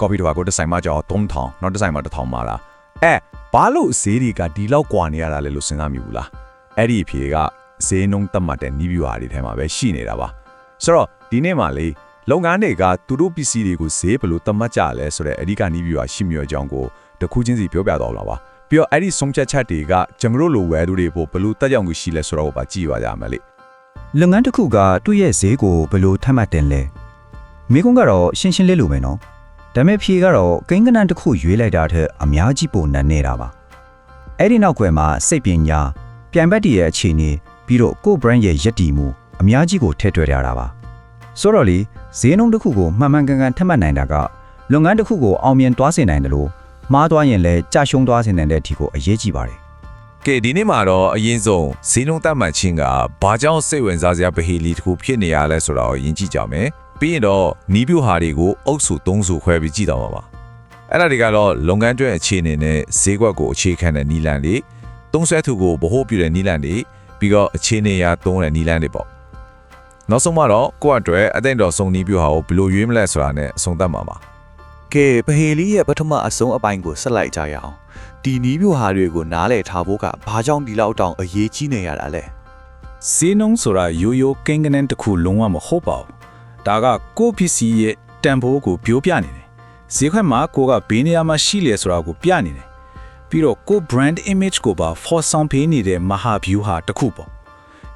ကော်ဖီတစ်ပါးကိုတစ်ဆိုင်မှာကြောက်3000နောက်တစ်ဆိုင်မှာ1000ပါလားအဲဘာလို့ဈေးတွေကဒီလောက်ကွာနေရတာလဲလို့စဉ်းစားမိဘူးလားအဲ့ဒီအဖြေကဈေးနှုန်းတက်မှတ်တဲ့နီးဗျူဟာတွေထဲမှာပဲရှိနေတာပါဆိုတော့ဒီနေ့မှလေလုပ်ငန်းတွေကသူတို့ပစ္စည်းတွေကိုဈေးဘယ်လိုတတ်မှတ်ကြလဲဆိုတော့အဓိကနီးဗျူဟာရှိမြော်ကြောင်းကိုတစ်ခုချင်းစီပြောပြတော့လာပါပြီးတော့အဲ့ဒီဆုံးဖြတ်ချက်တွေကကျွန်တော်တို့လိုဝယ်သူတွေပို့ဘယ်လိုတက်ရောက်မှုရှိလဲဆိုတော့ပါကြည့်ပါကြမယ်လေလုပ်ငန်းတစ်ခုကသူ့ရဲ့ဈေးကိုဘယ်လိုထပ်မှတ်တင်လဲမိကုန်းကတော့ရှင်းရှင်းလေးလိုပဲနော် ဒါပေမဲ့ဖြေကတော့ကိန်းကနန်းတစ်ခုရွေးလိုက်တာထက်အများကြီးပိုနန်းနေတာပါအဲ့ဒီနောက်ကွယ်မှာစိတ်ပညာပြိုင်ဘက်တည်းရဲ့အခြေအနေပြီးတော့ကိုယ့် brand ရဲ့ယက်တီမှုအများကြီးကိုထည့်တွက်ရတာပါဆိုတော့လေဈေးနှုန်းတစ်ခုကိုမှန်မှန်ကန်ကန်ထပ်မှတ်နိုင်တာကလုပ်ငန်းတစ်ခုကိုအောင်မြင်သွားစေနိုင်တယ်လို့မှားသွားရင်လည်းကြာရှုံးသွားစေနိုင်တဲ့အထီကိုအရေးကြီးပါတယ်ကဲဒီနေ့မှာတော့အရင်ဆုံးဈေးနှုန်းတတ်မှတ်ခြင်းကဘာကြောင့်စိတ်ဝင်စားစရာဗဟေလီတစ်ခုဖြစ်နေရလဲဆိုတော့ယဉ်ကြည့်ကြမယ် ပြီးရင်တော့နီးပြူဟာတွေကိုအုပ်စု၃စုခွဲပြီးကြည့်တော့မှာပါအဲ့ဒါတွေကတော့လုပ်ငန်းတွဲအခြေအနေနဲ့ဈေးကွက်ကိုအခြေခံတဲ့နီလန်တွေသုံးဆွဲသူကိုဗဟိုပြုတဲ့နီလန်တွေပြီးတော့အခြေအနေအရသုံးတဲ့နီလန်တွေပေါ့နောက်ဆုံးမှာတော့ကိုယ့်အတွက်အသိတော်ဆုံးနီးပြူဟာကိုဘယ်လိုရွေးမလဲဆိုတာနဲ့အဆုံးသတ်မှာပါကဲပဟေလီရဲ့ပထမအဆုံးအပိုင်းကိုဆက်လိုက်ကြရအောင်ဒီနီးပြဟာတွေကိုနားလည်ထားဖို့ကဘာကြောင့်ဒီလောက်တောင်အရေးကြီးနေရတာလဲဈေးနှုန်းဆိုတာရိုးရိုးကိန်းကနန်းတစ်ခုလုံးဝမဟုတ်ပါဘူး ဒါကကိုယ့်ပစ္စည်းရဲ့တန်ဖိုးကိုပြောပြနေတယ်ဈေးခွက်မှာကိုကဘေးနေရာမှာရှိလေဆိုတာကိုပြနေတယ်ပြီးတော့ကိုယ့် brand image ကိုပါ for ဆောင်ပေးနေတဲ့မဟာ view ဟာတစ်ခုပေါ့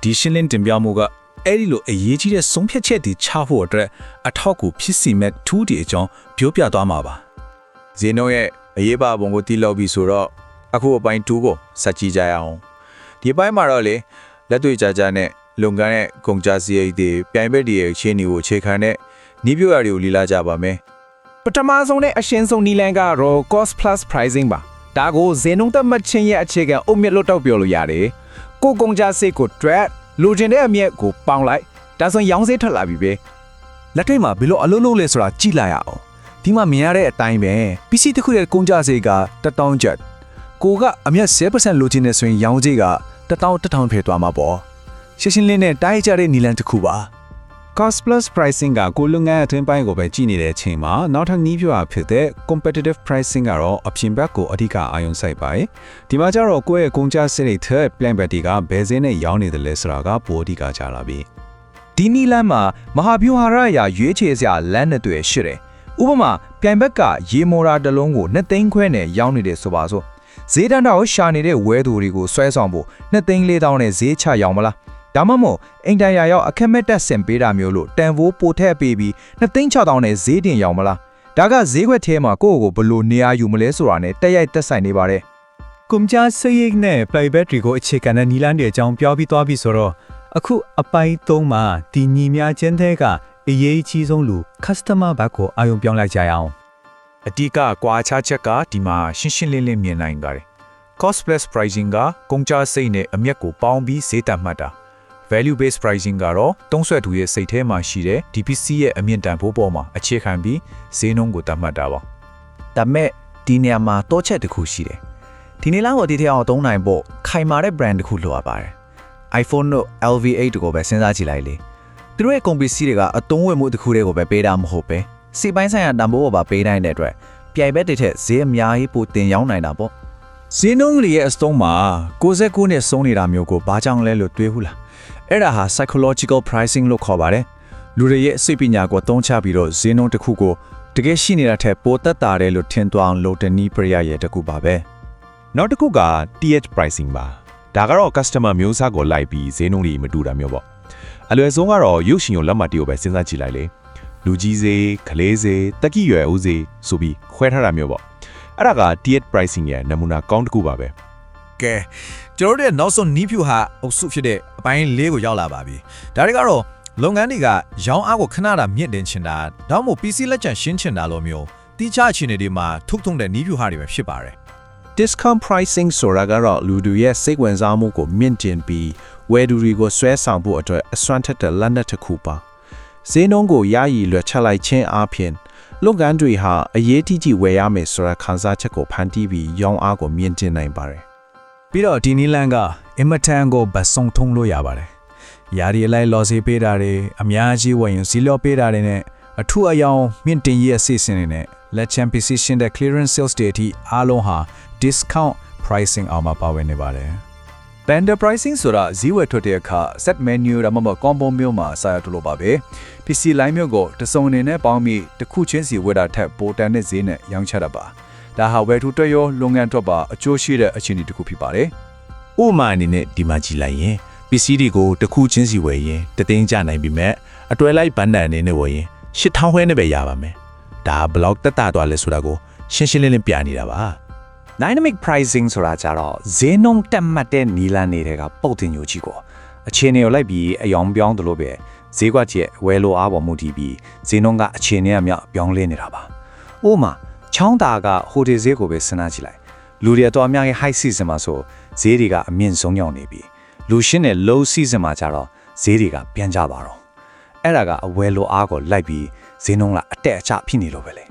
ဒီရှင်းလင်းတင်ပြမှုကအဲ့ဒီလိုအရေးကြီးတဲ့ဆုံးဖြတ်ချက်တွေချဖို့အတွက်အထောက်အကူဖြစ်စီမဲ့ tool တွေအကြောင်းပြောပြသွားမှာပါဇင်းတို့ရဲ့အရေးပါပုံကိုတီးလောက်ပြီဆိုတော့အခုအပိုင်း2ကိုစက်ကြည့်ကြရအောင်ဒီအပိုင်းမှာတော့လေလက်တွေ့ကြကြနဲ့ လုပ်ငန်းရဲ့ကုန်ကြစရိတ်တွေပြိုင်ဘက်တွေရဲ့အခြေအနေကိုအခြေခံတဲ့နီးပြရတွေကိုလီလာကြပါမယ်ပထမဆုံးနဲ့အရှင်းဆုံးနီလန်ကတော့ cost plus pricing ပါဒါကိုဇေနုံသက်မှတ်ခြင်းရဲ့အခြေခံအုတ်မြစ်လို့တောက်ပြောလို့ရတယ်ကိုကုန်ကြစိတ်ကို drag လိုချင်တဲ့အမြက်ကိုပေါင်းလိုက်ဒါဆိုရင်ရောင်းစေးထွက်လာပြီပဲလက်ထိတ်မှာဘယ်လိုအလုပ်လုပ်လဲဆိုတာကြည့်လိုက်ရအောင်ဒီမှာမြင်ရတဲ့အတိုင်းပဲပစ္စည်းတစ်ခုရဲ့ကုန်ကြစရိတ်က1000ကျပ်ကိုကအမြတ်10%လိုချင်နေဆိုရင်ရောင်းကြေးက1000 1000ဖေးသွားမှာပေါ့ ရှင်းရှင်းလင်းနဲ့တိုင်းကြတဲ့နီလန်တစ်ခုပါ cost plus pricing ကကိုလုပ်ငန်းအတွင်းပိုင်းကိုပဲကြည့်နေတဲ့အချိန်မှာနောက်ထပ်နီးပြအဖြစ်တဲ့ competitive pricing ကတော့အပြင်ဘက်ကိုအဓိကအာရုံစိုက်ပါတယ်ဒီမှာကျတော့ကိုယ့်ရဲ့ကုန်ကျစရိတ်ထက် plan ဘက်တွေကဘယ်စင်းနဲ့ရောင်းနေတယ်လဲဆိုတာကပိုအဓိကကြလာပြီဒီနီလန်းမှာမဟာဗျူဟာရအရာရွေးချယ်စရာလမ်းနှစ်တွေရှိတယ်။ဥပမာပြိုင်ဘက်ကရေမော်ရာတစ်လုံးကိုနှစ်သိန်းခွဲနဲ့ရောင်းနေတယ်ဆိုပါစို့။ဈေးတန်းတော့ရှာနေတဲ့ဝဲသူတွေကိုဆွဲဆောင်ဖို့နှစ်သိန်းလေးတောင်းနဲ့ဈေးချရောင်းမလား။ ဒါမှမဟုတ်အိမ်တိုင်ယာရောက်အခက်မဲ့တက်ဆင်ပေးတာမျိုးလို့တန်ဖိုးပိုထည့်ပေးပြီးနှစ်သိန်း6တောင်းနဲ့ဈေးတင်ရောင်းမလား။ဒါကဈေးခွက်ထဲမှာကိုယ့်ကိုယ်ကိုဘယ်လိုနေရာယူမလဲဆိုတာနဲ့တက်ရိုက်တက်ဆိုင်နေပါတယ်။ကွန်ကြစရိတ်နဲ့ playback တွေကိုအခြေခံတဲ့နီလန်းတွေအကြောင်းပြောပြီးသွားပြီဆိုတော့အခုအပိုင်း၃မှာဒီညီများချင်းတဲ့ကအရေးကြီးဆုံးလူ customer ဘက်ကိုအာရုံပြောင်းလိုက်ကြရအောင်အတိကကွာခြားချက်ကဒီမှာရှင်းရှင်းလင်းလင်းမြင်နိုင်ပါတယ် cost plus pricing ကကုန်ကျစရိတ်နဲ့အမြတ်ကိုပေါင်းပြီးဈေးတက်မှတ်တာ value based pricing ကတော့တုံးဆွဲသူရဲ့စိတ်ထဲမှာရှိတဲ့ DPC ရဲ့အမြင့်တန်ဖိုးပေါ်မှာအခြေခံပြီးဈေးနှုန်းကိုတတ်မှတ်တာပါဒါမဲ့ဒီနေရာမှာတောချက်တစ်ခုရှိတယ်ဒီနေ့လောက်ကိုဒီထက်အောင်သုံးနိုင်ဖို့ခိုင်မာတဲ့ brand တစ်ခုလိုအပ်ပါတယ် iPhone တို့ LV8 တို့ကိုပဲစဉ်းစားကြည့်လိုက်လေသူတို့ရဲ့ကုန်ပစ္စည်းတွေကအတုံးဝင်မှုတစ်ခုတည်းကိုပဲပေးတာမဟုတ်ပဲစီပိုင်းဆိုင်ရာတန်ဖိုးပေါ်ပါပေးနိုင်တဲ့အတွက်ပြိုင်ဘက်တွေထက်ဈေးအများကြီးပိုတင်ရောင်းနိုင်တာပေါ့ ဈေးနှုန်းတွေရဲ့အစုံမှာ69နဲ့စုံနေတာမျိုးကိုဘာကြောင့်လဲလို့တွေးဘူးလားအဲ့ဒါဟာ psychological pricing လို့ခေါ်ပါတယ်လူတွေရဲ့စိတ်ပညာကိုသုံးချပြီးတော့ဈေးနှုန်းတစ်ခုကိုတကယ်ရှိနေတာထက်ပိုသက်သာတယ်လို့ထင်သွားအောင်လုပ်တဲ့နီးပရိယရဲ့တစ်ခုပါပဲနောက်တစ်ခုက TH pricing ပါဒါကတော့ customer မျိုးစားကိုလိုက်ပြီးဈေးနှုန်းတွေမတူတာမျိုးပေါ့အလွယ်ဆုံးကတော့ရုပ်ရှင်ရုံလက်မှတ်တွေကိုပဲစဉ်းစားကြည့်လိုက်လေလူကြီးဈေးကလေးဈေးတက်ကြီးရွယ်ဦးဈေးဆိုပြီးခွဲထားတာမျိုးပေါ့ အဲ့ဒါက TH pricing ရဲ့နမူနာကောင်းတစ်ခုပါပဲကဲကျွန်တော်တို့ရဲ့နောက်ဆုံးနီးဖြူဟာအုပ်စုဖြစ်တဲ့အပိုင်း၄ကိုရောက်လာပါပြီဒါတွေကတော့လုပ်ငန်းတွေကရောင်းအားကိုခဏတာမြင့်တင်ချင်တာဒါမှမဟုတ် PC လက်ကျန်ရှင်းချင်တာလိုမျိုးတိကျအခြေအနေတွေမှာထုတ်ထုံတဲ့နီးဖြူဟာတွေပဲဖြစ်ပါတယ် discount pricing ဆိုတာကတော့လူတွေရဲ့စိတ်ဝင်စားမှုကိုမြင့်တင်ပြီးဝယ်သူတွေကိုဆွဲဆောင်ဖို့အတွက်အစွမ်းထက်တဲ့လက်နက်တစ်ခုပါဈေးနှုန်းကိုရည်ရည်လွှတ်ချလိုက်ခြင်းအပြင် လုပ်ငန်းတွေဟာအရေးကြီးကြီးဝယ်ရမယ်ဆိုတဲ့ခံစားချက်ကိုဖန်တီးပြီးရောင်းအားကိုမြင့်တင်နိုင်ပါတယ်ပြီးတော့ဒီနီလန်ကအင်မတန်ကိုဗတ်ဆုံထုံးလို့ရပါတယ်။ယာဒီအလိုက်လော်စီပေးတာတွေအများကြီးဝယ်ရင်စီလောပေးတာတွေနဲ့အထူးအယောင်မြင့်တင်ရေးအစီအစဉ်တွေနဲ့လက်ချန်ပစ္စည်းရှင်းတဲ့ clearance sales တွေအထိအားလုံးဟာ discount pricing အောက်မှာပါဝင်နေပါတယ် Vendor pricing ဆိုတာဈေးဝယ်ထွက်တဲ့အခါ set menu ဒါမှမဟုတ် combo မျိုးမှာစာရတူလို့ပါပဲ PC line မျိုးကိုတစ်စုံအနေနဲ့ပေါင်းပြီးတစ်ခုချင်းစီဝယ်တာထက်ပိုတန်တဲ့ဈေးနဲ့ရောင်းချတာပါဒါဟာဝယ်ထူတွက်ရောလုပ်ငန်းအတွက်ပါအကျိုးရှိတဲ့အခြေအနေတစ်ခုဖြစ်ပါတယ်ဥပမာအနေနဲ့ဒီမှာကြည့်လိုက်ရင်ပစ္စည်းတွေကိုတစ်ခုချင်းစီဝယ်ရင်တသိန်းကျနိုင်ပြီမဲ့အတွဲလိုက်ဘဏ္ဍန်အနေနဲ့ဝယ်ရင်8000ခွဲနဲ့ပဲရပါမယ်ဒါဘလောက်တက်တာသွားလဲဆိုတာကိုရှင်းရှင်းလင်းလင်းပြနေတာပါ dynamic pricing ဆိုတာကြတော့ဈေးနှုန်းတက်မှတ်တဲ့နီလန်းတွေကပုတ်တင်ညိုကြီးကိုအခြေအနေကိုလိုက်ပြီးအယောင်ပြောင်းသလိုပဲဈေးကွက်ကြီးဝယ်လိုအားပေါ်မူတည်ပြီးဈေးနှုန်းကအခြေအနေအမြောက်ပြောင်းလဲနေတာပါ။ဥပမာချောင်းတာကဟိုတယ်ဈေးကိုပဲစဉ်းစားကြည့်လိုက်လူတွေတော့အများကြီး high season မှာဆိုဈေးတွေကအမြင့်ဆုံးရောက်နေပြီလူရှင်းတဲ့ low season မှာကြတော့ဈေးတွေကပြန်ကြပါတော့အဲ့ဒါကအဝယ်လိုအားကိုလိုက်ပြီးဈေးနှုန်းကအတက်အကျဖြစ်နေလို့ပဲလေ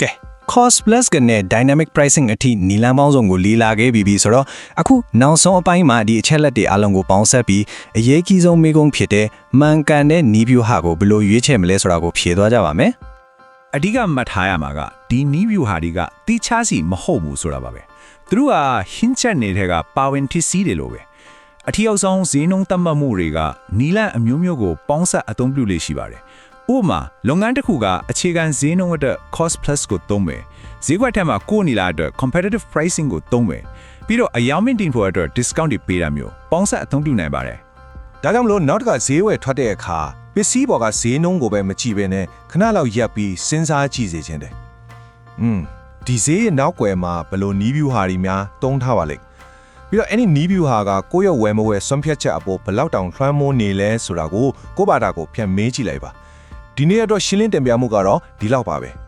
ကဲ cost plus ကနဲ့ dynamic pricing အထိနီလန်းပေါင်းစုံကိုလီလာခဲ့ပြီးပြီဆိုတော့အခုနောက်ဆုံးအပိုင်းမှာဒီအချက်လက်တွေအလုံးကိုပေါင်းဆက်ပြီးအရေးကြီးဆုံးမိကုံးဖြစ်တဲ့မှန်ကန်တဲ့နီးဗျူဟာကိုဘယ်လိုရွေးချယ်မလဲဆိုတာကိုဖြေသွားကြပါမယ်အဓိကမှတ်ထားရမှာကဒီနီးဗျူဟာတွေကတိချားစီမဟုတ်ဘူးဆိုတာပါပဲသူတို့ကဟင်းချက်နေတဲ့ကပါဝင်ထစ်စီးတယ်လို့ပဲအထီရောက်ဆောင်ဈေးနှုန်းတတ်မှတ်မှုတွေကနီလန့်အမျိုးမျိုးကိုပေါင်းစပ်အသုံးပြုလေရှိပါတယ် ဥပမာလုပ်ငန်းတစ်ခုကအခြေခံဈေးနှုန်းအတွက် cost plus ကိုသုံးမယ်ဈေးကွက်ထက်မှာကိုယ်နီလာအတွက် competitive pricing ကိုသုံးမယ်ပြီးတော့အယောင်မင်းတင်ဖို့အတွက် discount တွေပေးတာမျိုးပေါင်းစပ်အသုံးပြုနိုင်ပါတယ်ဒါကြောင့်မလို့နောက်တစ်ခါဈေးဝယ်ထွက်တဲ့အခါပစ္စည်းပေါ်ကဈေးနှုန်းကိုပဲမကြည့်ဘဲနဲ့ခဏလောက်ရပ်ပြီးစဉ်းစားကြည့်စေချင်တယ်။อืมဒီဈေးရဲ့နောက်ွယ်မှာဘယ်လိုနီးဗျူဟာတွေများတုံးထားပါလိမ့်။ပြီးတော့အဲ့ဒီနီးဗျူဟာကကိုယ့်ရဲ့ဝယ်မဝယ်ဆွန့်ဖြတ်ချက်အပေါ်ဘယ်လောက်တောင်လွှမ်းမိုးနေလဲဆိုတာကိုကိုယ့်ဘာသာကိုပြန်မေးကြည့်လိုက်ပါ။ ဒီနေ့အတွက်ရှင်းလင်းတင်ပြမှုကတော့ဒီလောက်ပါပဲ။